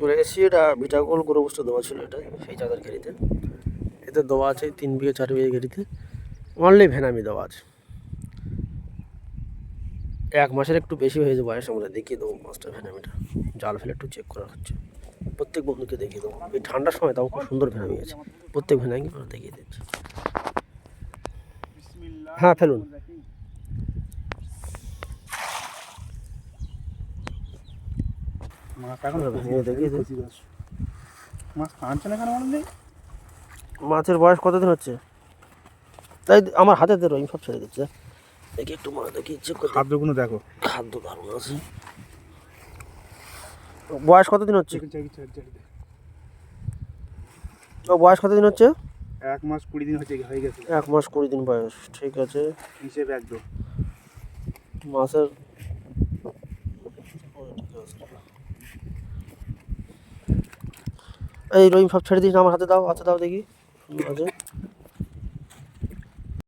চলে গেছি এটা বিটাগোল গরু বস্তু দেওয়া ছিল এটা, সেই চাঁদের ঘেরিতে এতে দেওয়া আছে, তিন বিঘে, চার বিঘে ঘেরিতে অনলি ভেনামি দেওয়া আছে। এক মাসের একটু বেশি হয়েছে বয়স আমরা দেখিয়ে দেবো মাছটা ভেনামিটা জাল ফেলে একটু চেক করা হচ্ছে। প্রত্যেক বন্ধুকে দেখিয়ে দেবো। এই ঠান্ডার সময় তাও খুব সুন্দর ভেনামি আছে। প্রত্যেক ভেনামি আমরা দেখিয়ে দিচ্ছি। হ্যাঁ ফেলুন। মাছের বয়স কতদিন হচ্ছে? তাই আমার হাতে ধরো আমি সব ছেড়ে দিচ্ছে। দেখি একটু মনে দেখি করতে খাদ্যগুলো দেখো। খাদ্য দারুণ আছে। বয়স কতদিন হচ্ছে? ও বয়স কতদিন হচ্ছে? এক মাস কুড়ি দিন হচ্ছে হয়ে গেছে। এক মাস কুড়ি দিন বয়স ঠিক আছে। হিসেবে একদম। মাছের এই রহিম সব ছেড়ে দিস আমার হাতে দাও হাতে দাও দেখি। আছে।